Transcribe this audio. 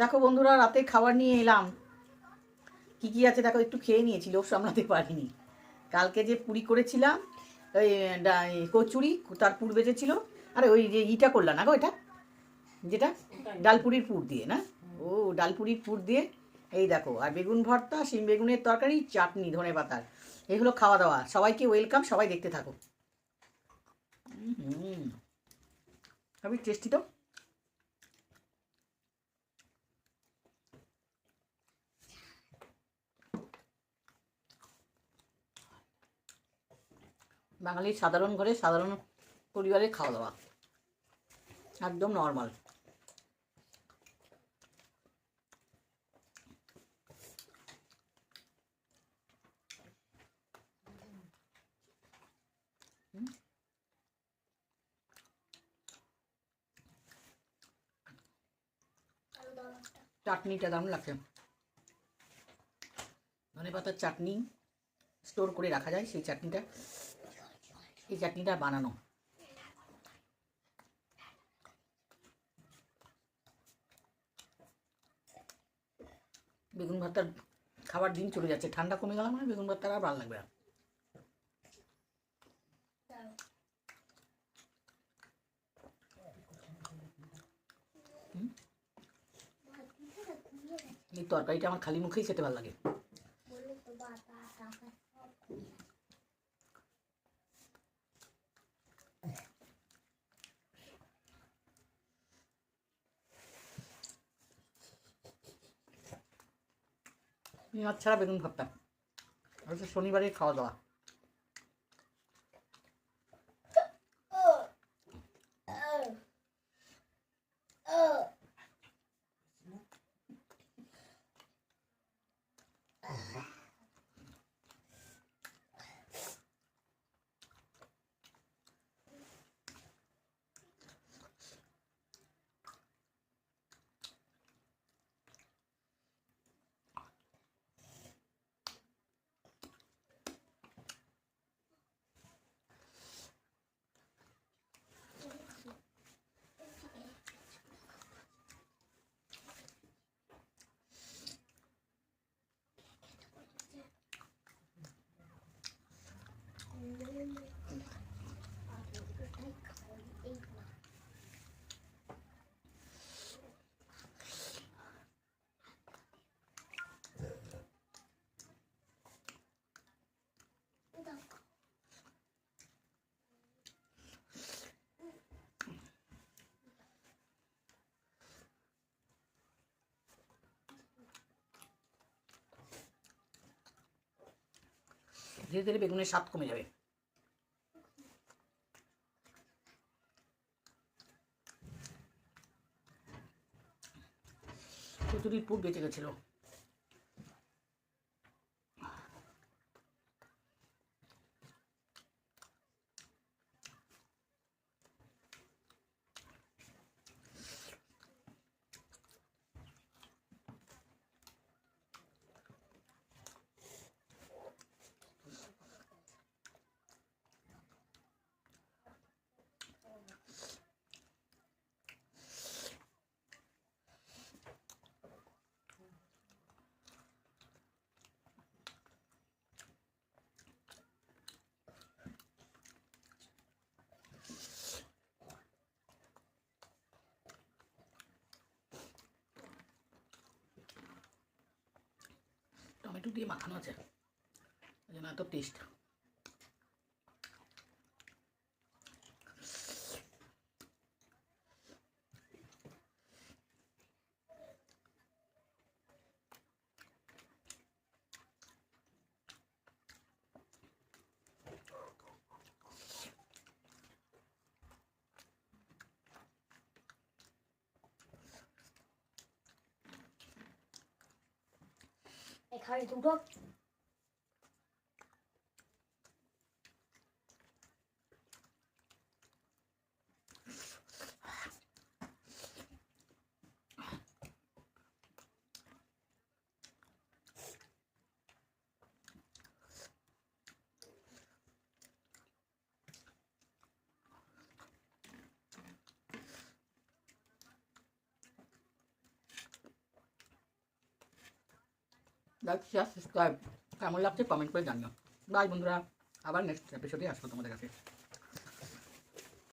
দেখো বন্ধুরা, রাতে খাবার নিয়ে এলাম। কি কি আছে দেখো, একটু খেয়ে নিয়েছি, লোভ সামলাতে পারিনি। কালকে যে পুরি করেছিলাম, ওই কচুরি, তার পুর বেজেছিল আরে, ওই যে ইটা করলাম না গো এটা? যেটা? ডালপুরির পুর দিয়ে না? ও, ডালপুরির পুর দিয়ে, এই দেখো, আর বেগুন ভর্তা, শিম বেগুনের তরকারি, চাটনি, ধনে পাতার। এগুলো খাওয়া দাওয়া। সবাইকে ওয়েলকাম, সবাই দেখতে থাকো। হুম খুবই টেস্টি তো? বাঙালির সাধারণ ঘরে সাধারণ পরিবারের খাওয়া দাওয়া একদম নর্মাল চাটনিটা দারুণ লাগছে। ধনে পাতার চাটনি স্টোর করে রাখা যায় সেই চাটনিটা। এই চাটনিটা বানানো। বেগুন ভর্তার খাবার দিন চলে যাচ্ছে। ঠান্ডা কমে গেল মানে বেগুন ভাতটা আর ভালো লাগবে না? এই তরকারিটা আমার খালি মুখেই খেতে ভালো লাগে। পেঁয়াজ ছাড়া বেগুন ভর্তা। হচ্ছে শনিবারের খাওয়া দাওয়া। ধীরে ধীরে বেগুনের স্বাদ কমে যাবে। কচুরির পুর বেঁচে গেছিল। টমেটো দিয়ে মাখানো আছে। ওই জন্য এত test Mày khờ? Like share subscribe কেমন লাগছে কমেন্ট করে জানিও। বাই বন্ধুরা। আবার নেক্সট এপিসোডে আসব তোমাদের কাছে।